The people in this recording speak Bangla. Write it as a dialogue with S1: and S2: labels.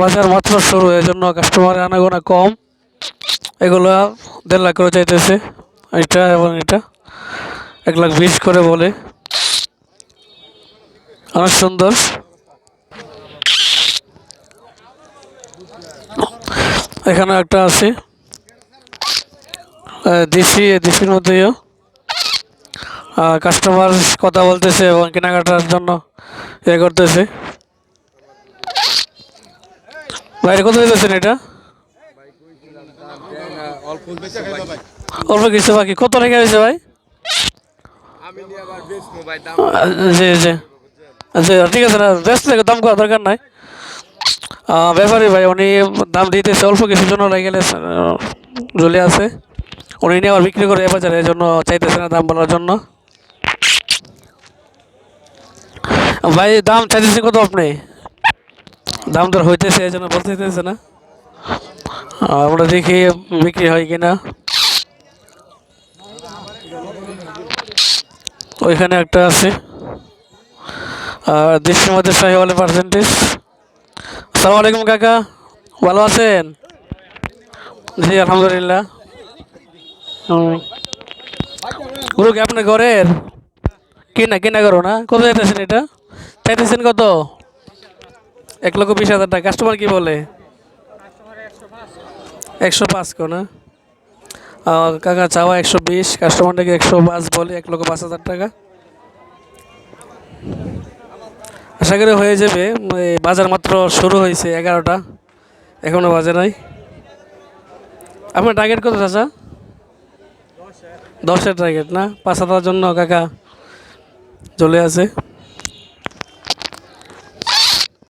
S1: বাজার মাত্র শুরু এই জন্য কাস্টমারের আনাগোনা কম। এগুলো দেড় লাখ করে চাইতেছে। এটা এবং এটা। এক লাখ বিশ করে বলে। অনেক সুন্দর। এখানে একটা আছে। দেশি দেশির মধ্যেও। কাস্টমার কথা বলতেছে এবং কেনাকাটার জন্য ইয়ে করতেছে। বাইরে কত দিতেছেন এটা?
S2: অল্প বেশি
S1: কিছু বাকি। কত রেখে হয়েছে ভাই? আহ, জি জি। আচ্ছা ঠিক আছে না থেকে দাম করা দরকার নাই। ব্যাপারী ভাই উনি দাম দিতেছে অল্প কিছুর জন্য গেলে জ্বলে আছে। উনি নিয়ে আবার বিক্রি করে বাজারে এই জন্য চাইতেছে না দাম বলার জন্য। ভাই দাম চাইতেছে কত আপনি? দাম দর হইতেছে, এই জন্য বলতে হইতেছে না। আমরা দেখি বিক্রি হয় কিনা। ওইখানে একটা আছে। আর দেশের মধ্যে শাহিওয়ালের পার্সেন্টেজ আসসালামু আলাইকুম কাকা, ভালো আছেন? জি, আলহামদুলিল্লাহ। হুম। গুরু কি আপনার ঘরের? কিনা কিনা করো না। কত চাইতেছেন এটা? চাইতেছেন কত? এক লক্ষ বিশ হাজার টাকা। কাস্টমার কি বলে? একশো পাঁচ কো, না? কাকা চাওয়া একশো বিশ কাস্টমারটাকে একশো পাঁচ বলে এক লক্ষ পাঁচ হাজার টাকা। আশা করি হয়ে যাবে। বাজার মাত্র শুরু হয়েছে এগারোটা। এখনও বাজে নাই। আপনার টার্গেট কত চাচা? দশের টার্গেট না? পাঁচ হাজার জন্য কাকা চলে আছে।